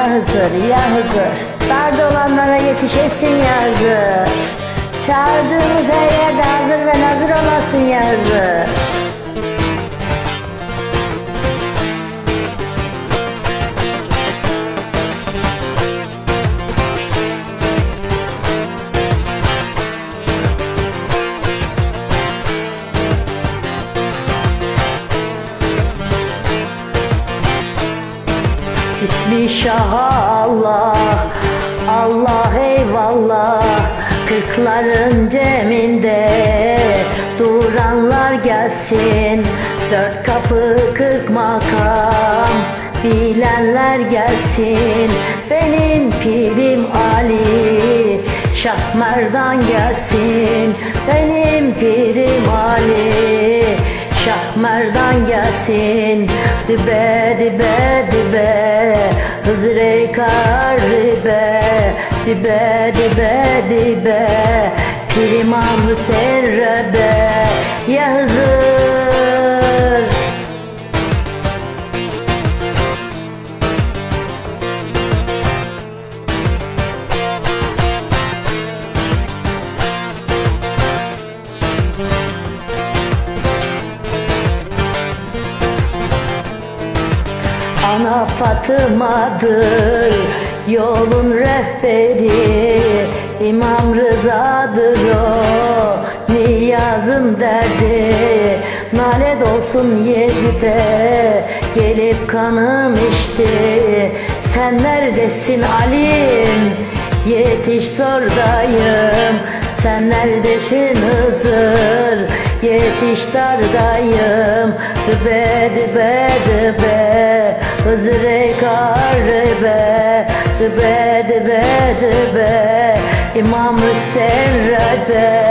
ya Hızır ya Hızır Darda olanlara yetişesin ya Hızır Çağırdığımız her yerde hazır ve nazır olasın ya Hızır Şah Allah. Allah eyvallah. Kırkların ceminde Duranlar gelsin. Dört kapı kırk makam Bilenler gelsin. Benim pirim Ali Şah Merdan gelsin. Benim pirim Ali Merdan gelsin. Dibe dibe dibe. Hızır karibe Dibe. Dibe dibe Pirimam serrebe Fatıma'dır yolun rehberi İmam Rıza'dır o niyazım derdi. Nalet olsun Yezid'e gelip kanım içti. Sen neredesin Alim? Yetiş sordayım Sen neredesin Hızır? Yetiş dardayım Dıbe dıbe dıbe Hızır karbe Dıbe dıbe dıbe İmam Hüseyin Rebe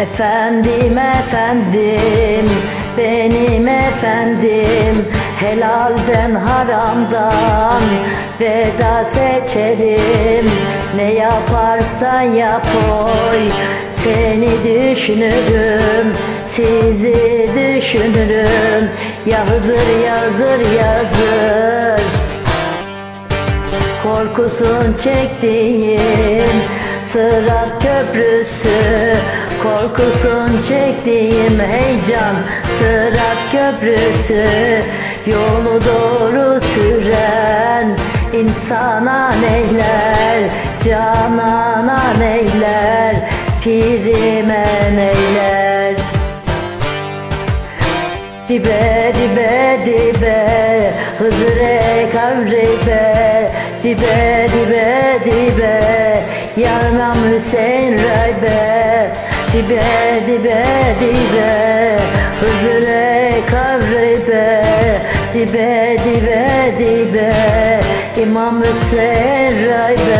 Efendim efendim benim efendim Helalden haramdan veda seçerim. Ne yaparsan yap oy Seni düşünürüm sizi düşünürüm. Ya Hızır yazır yazır. Korkusun çektiğim Sırat köprüsü Korkusun çektiğim heyecan Sırat köprüsü Yolu doğru süren insana neyler Canana neyler Pirime neyler? Dibe dibe dibe Hızre kavribe Dibe dibe dibe Yarmam Hüseyin Raybe Dibe dibe dibe Hızre kavribe Dibe dibe dibe İmam Hüseyin Raybe